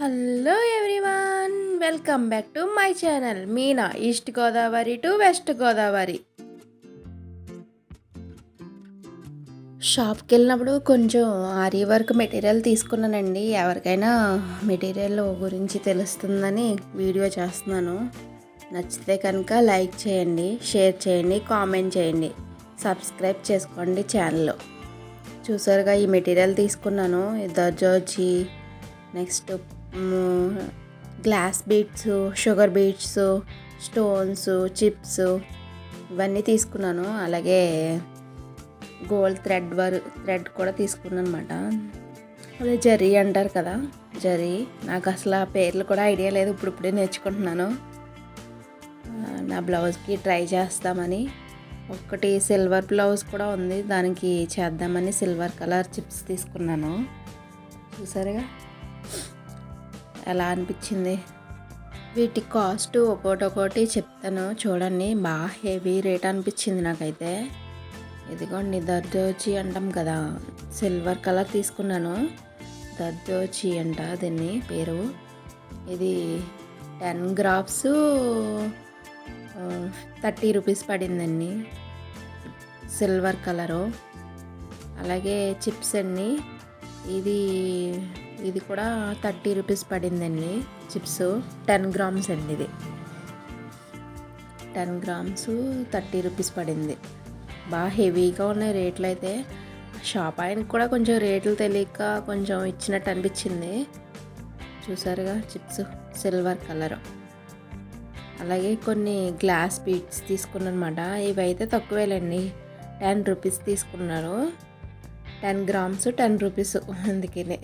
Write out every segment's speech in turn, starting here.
Hello everyone welcome back to my channel Meena east Godavari to west Godavari షాప్కి వెళ్ళినప్పుడు కొంచెం ఆరి work material తీసుకున్నానండి. ఎవరికైనా మెటీరియల్ గురించి తెలుస్తుందని వీడియో చేస్తున్నాను. నచ్చితే కనుక లైక్ చేయండి షేర్ చేయండి కామెంట్ చేయండి. సబ్స్క్రైబ్ చేసుకోండి ఛానల్. చూసారుగా ఈ మెటీరియల్ తీసుకున్నాను. దర్జోచి next glass beads sugar beads stones chips ఇవన్నీ తీసుకున్నాను. అలాగే గోల్డ్ థ్రెడ్ వర్ థ్రెడ్ కూడా తీసుకున్నాను అనమాట అదే జరీ అంటారు కదా జరీ. నాకు అసలు ఆ పేర్లు కూడా ఐడియా లేదు ఇప్పుడు ఇప్పుడే నేర్చుకుంటున్నాను నా బ్లౌజ్కి ట్రై చేస్తామని. ఒకటి సిల్వర్ బ్లౌజ్ కూడా ఉంది దానికి చేద్దామని సిల్వర్ కలర్ చిప్స్ తీసుకున్నాను. చూసారుగా? ఎలా అనిపించింది? వీటి కాస్ట్ ఒక్కోటి చెప్తాను. చూడండి బాగా హెవీ రేట్ అనిపించింది నాకైతే. ఇదిగోండి దర్దోచి అంటాం కదా. సిల్వర్ కలర్ తీసుకున్నాను. దర్దోచి అంట దీన్ని పేరు. ఇది టెన్ గ్రాఫ్స్ థర్టీ రూపీస్ పడిందండి సిల్వర్ కలరు. అలాగే చిప్స్ అన్నీ ఇది ఇది కూడా థర్టీ రూపీస్ పడిందండి చిప్స్. టెన్ గ్రామ్స్ అండి ఇది. టెన్ గ్రామ్స్ థర్టీ రూపీస్ పడింది. బాగా హెవీగా ఉన్నాయి రేట్లు అయితే. షాప్ ఆయనకి కూడా కొంచెం రేట్లు తెలియక కొంచెం ఇచ్చినట్టు అనిపించింది. చూసారుగా చిప్స్ సిల్వర్ కలర్. అలాగే కొన్ని గ్లాస్ బీట్స్ తీసుకున్నమాట ఇవి అయితే తక్కువేలండి. టెన్ రూపీస్ తీసుకున్నారు. టెన్ గ్రామ్స్ టెన్ రూపీస్ అందుకనే.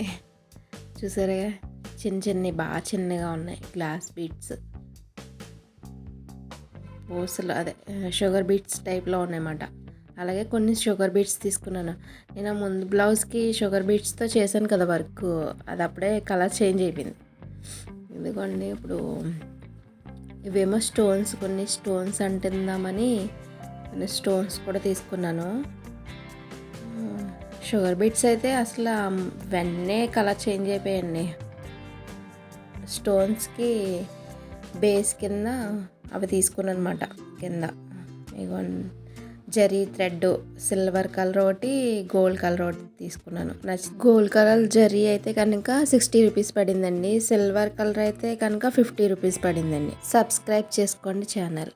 చూసారుగా? చిన్న చిన్ని బాగా చిన్నగా ఉన్నాయి గ్లాస్ బీట్స్. పూసలు అదే షుగర్ బీట్స్ టైప్లో ఉన్నాయన్నమాట. అలాగే కొన్ని షుగర్ బీట్స్ తీసుకున్నాను. నేను ముందు బ్లౌజ్కి షుగర్ బీట్స్తో చేశాను కదా వర్క్. అది అప్పుడే కలర్ చేంజ్ అయిపోయింది. ఎందుకండి ఇప్పుడు ఇవేమో స్టోన్స్ కొన్ని స్టోన్స్ అంటుందామని కొన్ని స్టోన్స్ కూడా తీసుకున్నాను. షుగర్ బీట్స్ అయితే అసలు వెన్నే కలర్ చేంజ్ అయిపోయాయండి. స్టోన్స్కి బేస్ కింద అవి తీసుకున్నాను అనమాట కింద. ఇగో జరీ థ్రెడ్ సిల్వర్ కలర్ ఒకటి గోల్డ్ కలర్ ఒకటి తీసుకున్నాను. నచ్చి గోల్డ్ కలర్ జరీ అయితే కనుక సిక్స్టీ రూపీస్ పడిందండి. సిల్వర్ కలర్ అయితే కనుక ఫిఫ్టీ రూపీస్ పడిందండి. సబ్స్క్రైబ్ చేసుకోండి ఛానల్.